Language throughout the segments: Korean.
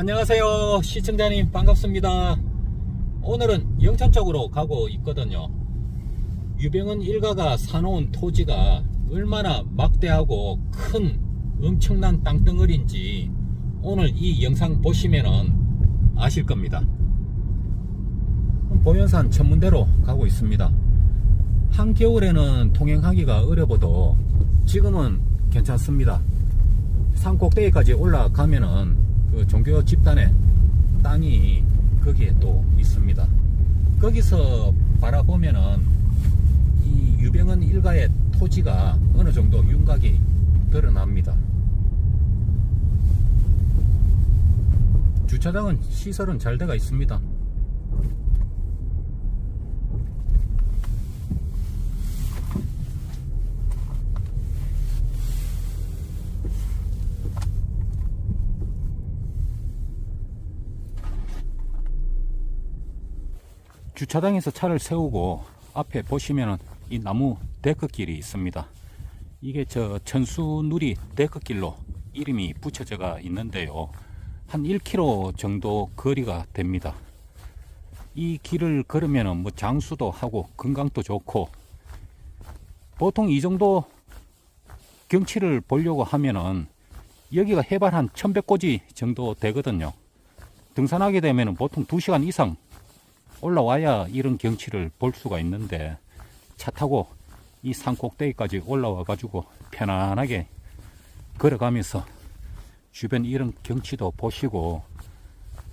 안녕하세요 시청자님. 반갑습니다. 오늘은 영천 쪽으로 가고 있거든요. 유병은 일가가 사놓은 토지가 얼마나 막대하고 큰 엄청난 땅덩어리인지 오늘 이 영상 보시면은 아실 겁니다. 보현산 천문대로 가고 있습니다. 한겨울에는 통행하기가 어려워도 지금은 괜찮습니다. 산 꼭대기까지 올라가면은 그 종교 집단의 땅이 거기에 또 있습니다. 거기서 바라보면은 이 유병은 일가의 토지가 어느 정도 윤곽이 드러납니다. 주차장은 시설은 잘 돼가 있습니다. 주차장에서 차를 세우고 앞에 보시면은 이 나무 데크길이 있습니다. 이게 저 천수누리 데크길로 이름이 붙여져가 있는데요. 한 1km 정도 거리가 됩니다. 이 길을 걸으면은 뭐 장수도 하고 건강도 좋고 보통 이 정도 경치를 보려고 하면은 여기가 해발 한 1100고지 정도 되거든요. 등산하게 되면은 보통 2시간 이상 올라와야 이런 경치를 볼 수가 있는데 차 타고 이 산 꼭대기까지 올라와 가지고 편안하게 걸어가면서 주변 이런 경치도 보시고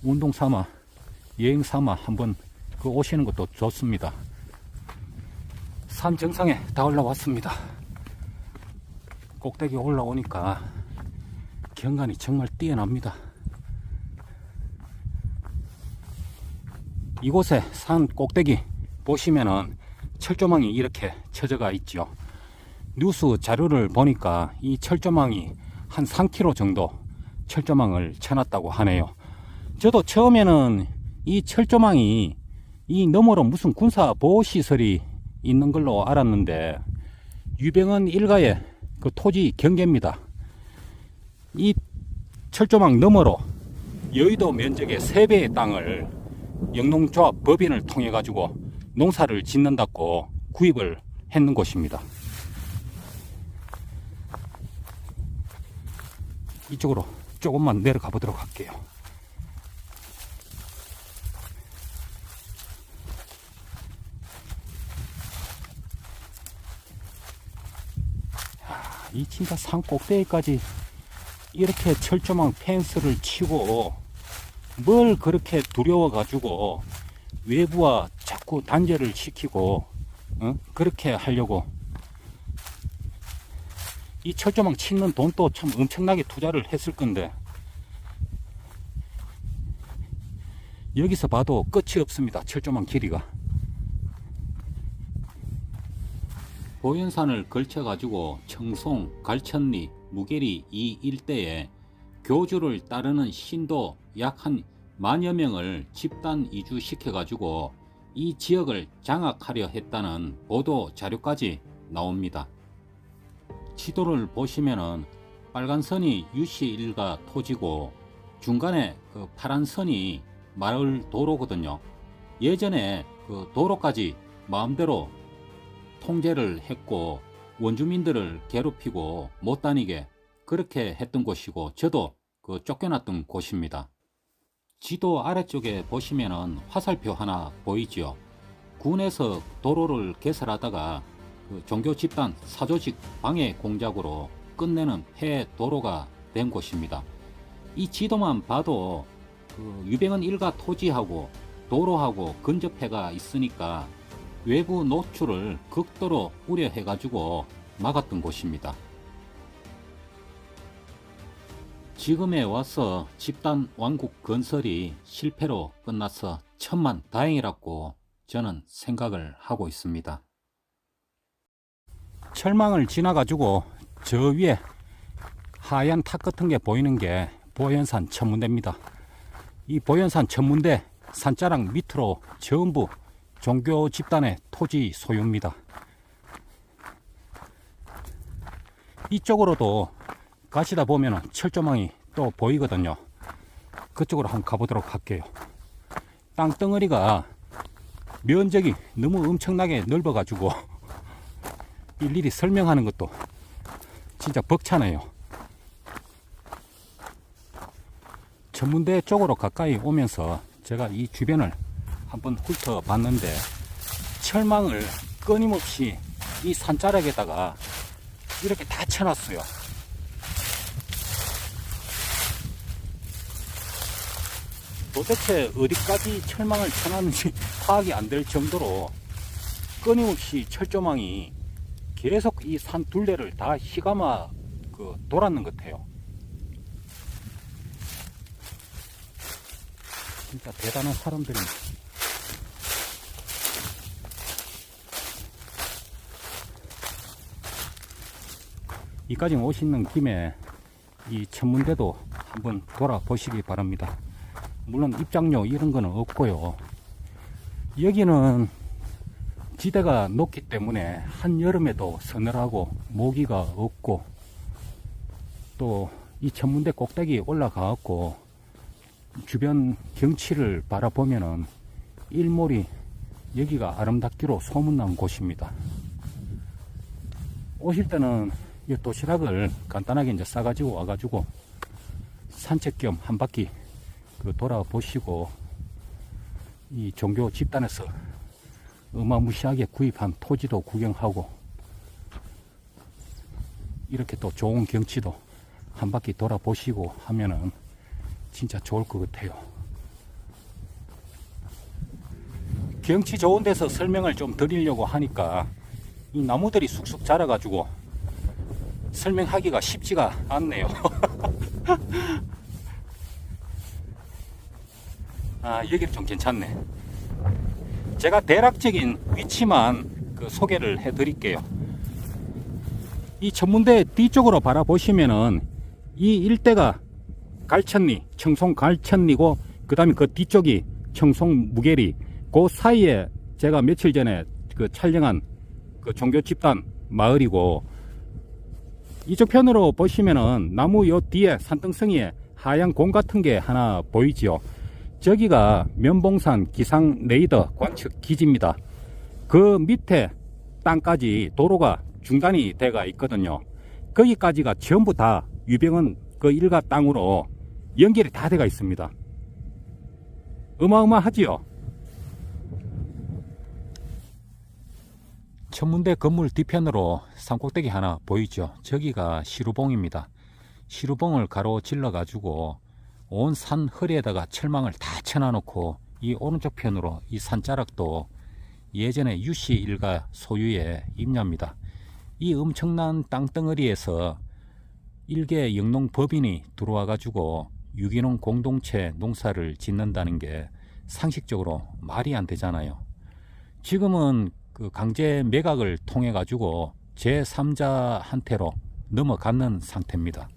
운동 삼아 여행 삼아 한번 그 오시는 것도 좋습니다. 산 정상에 다 올라왔습니다. 꼭대기 올라오니까 경관이 정말 뛰어납니다. 이곳에 산 꼭대기 보시면은 철조망이 이렇게 쳐져가 있죠. 뉴스 자료를 보니까 이 철조망이 한 3km 정도 철조망을 쳐놨다고 하네요. 저도 처음에는 이 철조망이 이 너머로 무슨 군사 보호 시설이 있는 걸로 알았는데 유병은 일가의 그 토지 경계입니다. 이 철조망 너머로 여의도 면적의 3배의 땅을 영농조합 법인을 통해 가지고 농사를 짓는다고 구입을 했는 곳입니다. 이쪽으로 조금만 내려가 보도록 할게요. 야, 이 진짜 산 꼭대기까지 이렇게 철조망 펜스를 치고 뭘 그렇게 두려워 가지고 외부와 자꾸 단절을 시키고 어? 그렇게 하려고. 이 철조망 치는 돈도 참 엄청나게 투자를 했을 건데. 여기서 봐도 끝이 없습니다 철조망 길이가. 보현산을 걸쳐 가지고 청송, 갈천리, 무계리 이 일대에 교주를 따르는 신도 약 한 만여 명을 집단 이주시켜 가지고 이 지역을 장악하려 했다는 보도 자료까지 나옵니다. 지도를 보시면은 빨간 선이 유씨 일가 토지고 중간에 그 파란 선이 마을 도로거든요. 예전에 그 도로까지 마음대로 통제를 했고 원주민들을 괴롭히고 못 다니게 그렇게 했던 곳이고 저도 그 쫓겨났던 곳입니다. 지도 아래쪽에 보시면은 화살표 하나 보이지요. 군에서 도로를 개설하다가 그 종교 집단 사조직 방해 공작으로 끝내는 폐 도로가 된 곳입니다. 이 지도만 봐도 그 유병은 일가 토지하고 도로하고 근접해가 있으니까 외부 노출을 극도로 우려해가지고 막았던 곳입니다. 지금에 와서 집단 왕국 건설이 실패로 끝나서 천만 다행이라고 저는 생각을 하고 있습니다. 철망을 지나가지고 저 위에 하얀 탑 같은 게 보이는 게 보현산 천문대입니다. 이 보현산 천문대 산자락 밑으로 전부 종교 집단의 토지 소유입니다. 이쪽으로도 가시다 보면 철조망이 또 보이거든요. 그쪽으로 한번 가보도록 할게요. 땅덩어리가 면적이 너무 엄청나게 넓어가지고 일일이 설명하는 것도 진짜 벅차네요. 전문대 쪽으로 가까이 오면서 제가 이 주변을 한번 훑어봤는데 철망을 끊임없이 이 산자락에다가 이렇게 다 쳐놨어요. 도대체 어디까지 철망을 쳐놨는지 파악이 안 될 정도로 끊임없이 철조망이 계속 이 산 둘레를 다 희감아 그 돌았는 것 같아요. 진짜 대단한 사람들이 이까지 오시는 김에 이 천문대도 한번 돌아보시기 바랍니다. 물론 입장료 이런 거는 없고요. 여기는 지대가 높기 때문에 한여름에도 서늘하고 모기가 없고 또 이 천문대 꼭대기 올라가갖고 주변 경치를 바라보면은 일몰이 여기가 아름답기로 소문난 곳입니다. 오실 때는 이 도시락을 간단하게 이제 싸가지고 와가지고 산책 겸 한 바퀴 그 돌아보시고 이 종교 집단에서 어마무시하게 구입한 토지도 구경하고 이렇게 또 좋은 경치도 한 바퀴 돌아보시고 하면은 진짜 좋을 것 같아요. 경치 좋은 데서 설명을 좀 드리려고 하니까 이 나무들이 쑥쑥 자라가지고 설명하기가 쉽지가 않네요. 아, 여기 좀 괜찮네. 제가 대략적인 위치만 그 소개를 해 드릴게요. 이 천문대 뒤쪽으로 바라보시면은 이 일대가 갈천리, 청송 갈천리고 그 다음에 그 뒤쪽이 청송 무계리 그 사이에 제가 며칠 전에 그 촬영한 그 종교 집단 마을이고 이쪽 편으로 보시면은 나무 요 뒤에 산등성이에 하얀 공 같은 게 하나 보이지요. 저기가 면봉산 기상 레이더 관측 기지입니다. 그 밑에 땅까지 도로가 중단이 돼가 있거든요. 거기까지가 전부 다 유병은 그 일가 땅으로 연결이 다 돼가 있습니다. 어마어마하지요? 천문대 건물 뒤편으로 산꼭대기 하나 보이죠? 저기가 시루봉입니다. 시루봉을 가로질러 가지고 온 산 허리에다가 철망을 다 쳐놔놓고 이 오른쪽 편으로 이 산자락도 예전에 유씨 일가 소유의 임야입니다. 이 엄청난 땅덩어리에서 일개 영농 법인이 들어와 가지고 유기농 공동체 농사를 짓는다는 게 상식적으로 말이 안 되잖아요. 지금은 그 강제 매각을 통해 가지고 제3자한테로 넘어가는 상태입니다.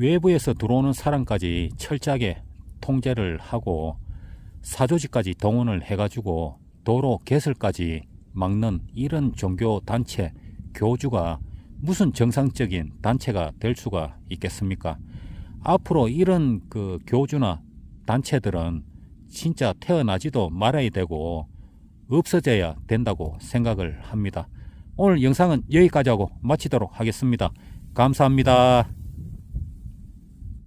외부에서 들어오는 사람까지 철저하게 통제를 하고 사조직까지 동원을 해가지고 도로 개설까지 막는 이런 종교 단체 교주가 무슨 정상적인 단체가 될 수가 있겠습니까? 앞으로 이런 그 교주나 단체들은 진짜 태어나지도 말아야 되고 없어져야 된다고 생각을 합니다. 오늘 영상은 여기까지 하고 마치도록 하겠습니다. 감사합니다.